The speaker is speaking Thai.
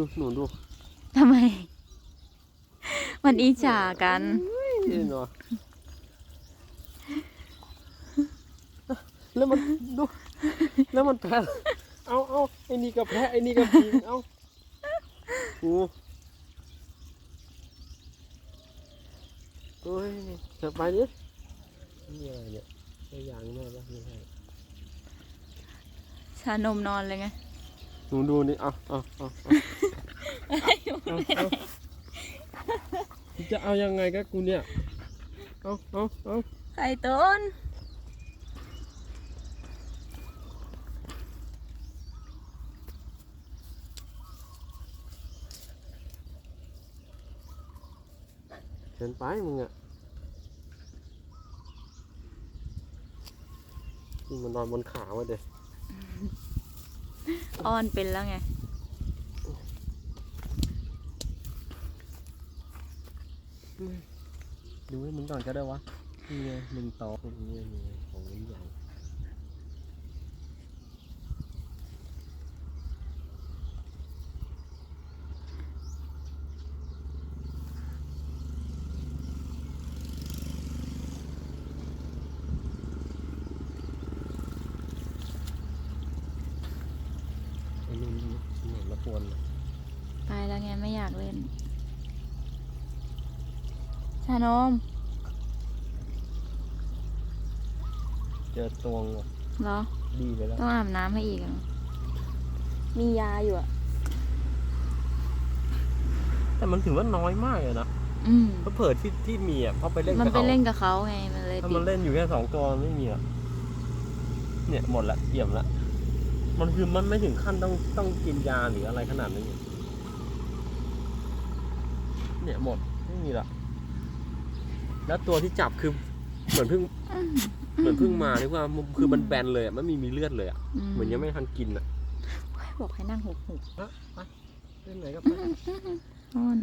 ดูหนูดูทำไม มันอิจฉากันนี่เนาะแล้วมันดู แล้วมันแพ้เอาเอาไอ้นี่กับแพ้ไอ้นี่กับผีเอาโอ้โอ้ยเถิดไปดินี่อะไรเนี่ยตัวอย่างแม่ปะไม่ใช่ชานมนอนเลยไงหนูดูนี่เอาเอาเอา เอาเอาเอาจะเอายังไงกับกูเนี่ย เอาเอาเอาไข่ต้นเกินไปมึงอะนี่มันนอนบนขาวะเด็อ้อนเป็นแล้วไง ดูให้มึงก่อนก็ได้วะนี่ไงมึงตอนี่ไงนี่ของมันใหญ่ไอ้นี่นี่นี่อนละปวนเลยไปแล้วไงไม่อยากเล่น ชานมเจอตวงว่ะเหรอ ดีไปแล้วต้องอาบน้ำให้อีกอะมียาอยู่อะ แต่มันถือว่าน้อยมากเลยนะอืม เพราะเผิดที่ที่มีอะเพราะไปเล่นมันกับไปเขาเล่นกับเขาไง มันเลยถ้าติมันดเล่นอยู่แค่สองตัวมันไม่มีอะเนี่ยหมดละเยี่ยมละมันคือมันไม่ถึงขั้นต้องต้องกินยาหรืออะไรขนาดนั้นเนี่ยเนี่ยหมดไม่มีละ แล้วตัวที่จับคือเหมือนเพิ่งเหมือนเพิ่งมานี่ว่าคือมันแบนเลยอะมันไมีมีเลือดเลยอะเหมือนยังไม่ทันกินอะบอกให้นั่งหุบหุบเล่นไหนก็ไป อ้อน